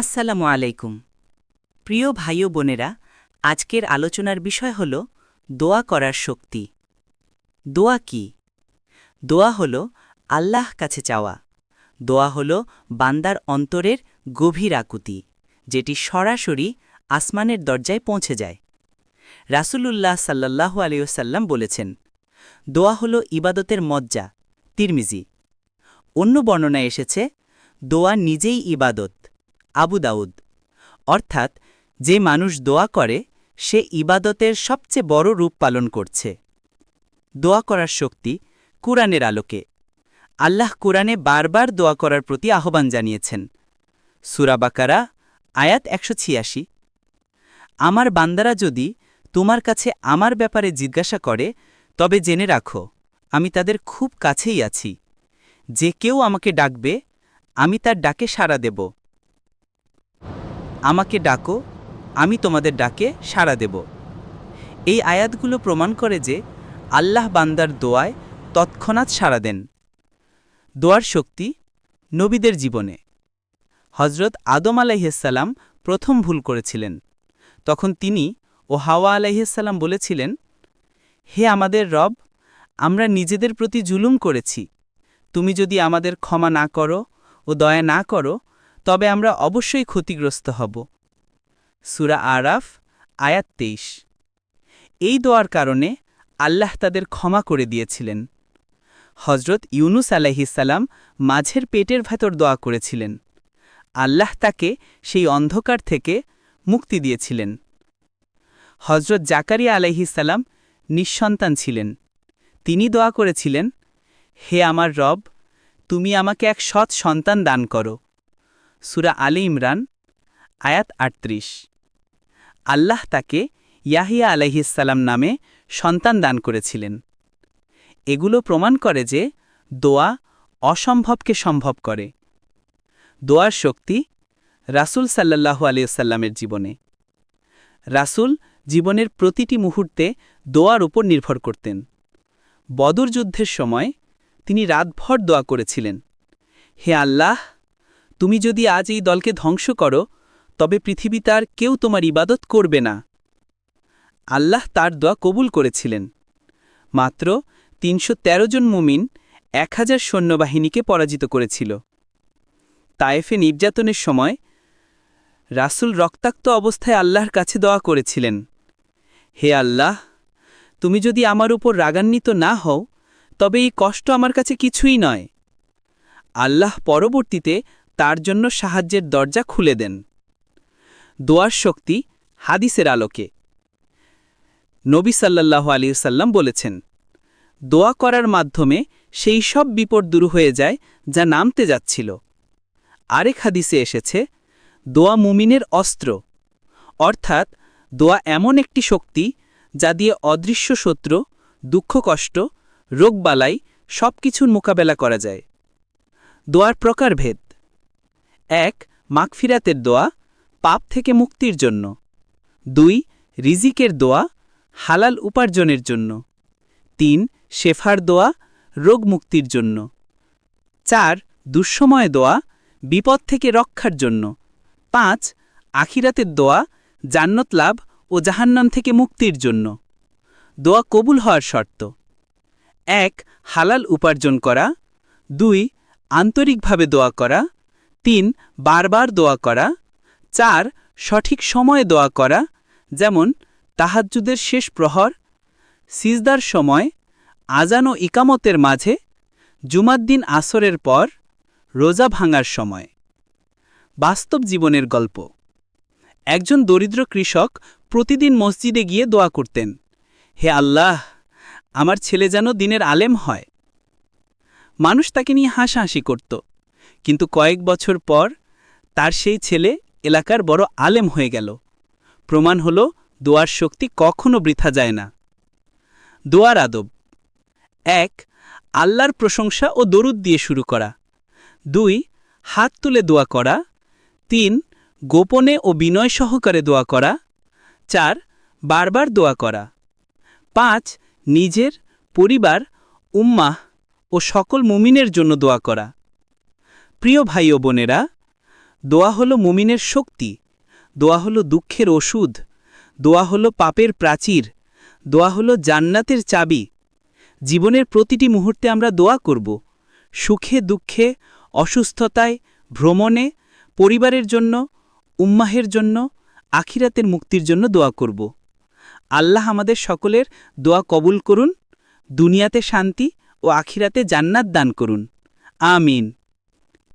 আসসালামু আলাইকুম। প্রিয় ভাই ও বোনেরা, আজকের আলোচনার বিষয় হল দোয়া করার শক্তি। দোয়া কি? দোয়া হল আল্লাহ কাছে চাওয়া। দোয়া হল বান্দার অন্তরের গভীর আকুতি, যেটি সরাসরি আসমানের দরজায় পৌঁছে যায়। রাসূলুল্লাহ সাল্লাল্লাহু আলিয়াল্লাম বলেছেন, দোয়া হল ইবাদতের মজ্জা। তিরমিজি, অন্য বর্ণনায় এসেছে, দোয়া নিজেই ইবাদত। আবু দাউদ। অর্থাৎ, যে মানুষ দোয়া করে, সে ইবাদতের সবচেয়ে বড় রূপ পালন করছে। দোয়া করার শক্তি কুরআনের আলোকে। আল্লাহ কুরআনে বারবার দোয়া করার প্রতি আহ্বান জানিয়েছেন। সুরাবাকারা আয়াত একশো ছিয়াশি। আমার বান্দারা যদি তোমার কাছে আমার ব্যাপারে জিজ্ঞাসা করে, তবে জেনে রাখো, আমি তাদের খুব কাছেই আছি। যে কেউ আমাকে ডাকবে, আমি তার ডাকে সাড়া দেব। আমাকে ডাকো, আমি তোমাদের ডাকে সাড়া দেব। এই আয়াতগুলো প্রমাণ করে যে আল্লাহ বান্দার দোয়ায় তৎক্ষণাৎ সাড়া দেন। দোয়ার শক্তি নবীদের জীবনে। হজরত আদম আলাইহিসাল্লাম প্রথম ভুল করেছিলেন। তখন তিনি ও হাওয়া আলাইহিসাল্লাম বলেছিলেন, হে আমাদের রব, আমরা নিজেদের প্রতি জুলুম করেছি। তুমি যদি আমাদের ক্ষমা না করো ও দয়া না করো তবে আমরা অবশ্যই ক্ষতিগ্রস্ত হব। সুরা আরাফ, আয়াত তেইশ। এই দোয়ার কারণে আল্লাহ তাদের ক্ষমা করে দিয়েছিলেন। হজরত ইউনুস আলাইহিসাল্লাম মাঝের পেটের ভেতর দোয়া করেছিলেন। আল্লাহ তাকে সেই অন্ধকার থেকে মুক্তি দিয়েছিলেন। হজরত জাকারিয়া আলাইহিসাল্লাম নিঃসন্তান ছিলেন। তিনি দোয়া করেছিলেন, হে আমার রব, তুমি আমাকে এক সৎ সন্তান দান করো। সুরা আলী ইমরান, আয়াত আটত্রিশ। আল্লাহ তাকে ইয়াহিয়া আলাইহিসাল্লাম নামে সন্তান দান করেছিলেন। এগুলো প্রমাণ করে যে দোয়া অসম্ভবকে সম্ভব করে। দোয়ার শক্তি রাসূল সাল্লাল্লাহু আলিয়াল্লামের জীবনে। রাসূল জীবনের প্রতিটি মুহূর্তে দোয়ার উপর নির্ভর করতেন। বদর যুদ্ধের সময় তিনি রাতভর দোয়া করেছিলেন, হে আল্লাহ তুমি যদি আজ এই দলকে ধ্বংস করো, তবে পৃথিবী তার কেউ তোমার ইবাদত করবে না। আল্লাহ তার দোয়া কবুল করেছিলেন। মাত্র তিনশো তেরো জন মুমিন এক হাজার সৈন্যবাহিনীকে পরাজিত করেছিল। তায়েফে নির্যাতনের সময় রাসূল রক্তাক্ত অবস্থায় আল্লাহর কাছে দোয়া করেছিলেন, হে আল্লাহ, তুমি যদি আমার উপর রাগান্বিত না হও, তবে এই কষ্ট আমার কাছে কিছুই নয়। আল্লাহ পরবর্তীতে তার জন্য সাহায্যের দরজা খুলে দেন। দোয়ার শক্তি হাদিসের আলোকে। নবী সাল্লাল্লাহ আলিয়াল্লাম বলেছেন, দোয়া করার মাধ্যমে সেই সব বিপদ দূর হয়ে যায় যা নামতে যাচ্ছিল। আরেক হাদিসে এসেছে, দোয়া মুমিনের অস্ত্র। অর্থাৎ, দোয়া এমন একটি শক্তি যা দিয়ে অদৃশ্য শত্রু, দুঃখ কষ্ট, রোগবালাই সব কিছুর মোকাবেলা করা যায়। দোয়ার প্রকারভেদ। এক, মাগফিরাতের দোয়া, পাপ থেকে মুক্তির জন্য। দুই, রিজিকের দোয়া, হালাল উপার্জনের জন্য। তিন, শেফার দোয়া, রোগ মুক্তির জন্য। চার, দুঃসময় দোয়া, বিপদ থেকে রক্ষার জন্য। পাঁচ, আখিরাতের দোয়া, জান্নত লাভ ও জাহান্নাম থেকে মুক্তির জন্য। দোয়া কবুল হওয়ার শর্ত। এক, হালাল উপার্জন করা। দুই, আন্তরিকভাবে দোয়া করা। তিন, বারবার দোয়া করা। চার, সঠিক সময়ে দোয়া করা, যেমন তাহাজ্জুদের শেষ প্রহর, সিজদার সময়, আজান ও ইকামতের মাঝে জুমাদ্দিন আসরের পর, রোজা ভাঙার সময়। বাস্তব জীবনের গল্প। একজন দরিদ্র কৃষক প্রতিদিন মসজিদে গিয়ে দোয়া করতেন, হে আল্লাহ, আমার ছেলে যেন দিনের আলেম হয়। মানুষ তাকে নিয়ে হাসাহাসি করত। কিন্তু কয়েক বছর পর তার সেই ছেলে এলাকার বড় আলেম হয়ে গেল। প্রমাণ হল, দোয়ার শক্তি কখনো বৃথা যায় না। দোয়ার আদব। এক, আল্লাহর প্রশংসা ও দরুদ দিয়ে শুরু করা। দুই, হাত তুলে দোয়া করা। তিন, গোপনে ও বিনয় সহকারে দোয়া করা। চার, বারবার দোয়া করা। পাঁচ, নিজের, পরিবার, উম্মাহ ও সকল মুমিনের জন্য দোয়া করা। প্রিয় ভাই ও বোনেরা, দোয়া হলো মুমিনের শক্তি, দোয়া হলো দুঃখের ওষুধ, দোয়া হলো পাপের প্রাচীর, দোয়া হলো জান্নাতের চাবি। জীবনের প্রতিটি মুহূর্তে আমরা দোয়া করব, সুখে, দুঃখে, অসুস্থতায়, ভ্রমণে, পরিবারের জন্য, উম্মাহের জন্য, আখিরাতের মুক্তির জন্য দোয়া করব। আল্লাহ আমাদের সকলের দোয়া কবুল করুন, দুনিয়াতে শান্তি ও আখিরাতে জান্নাত দান করুন। আমিন।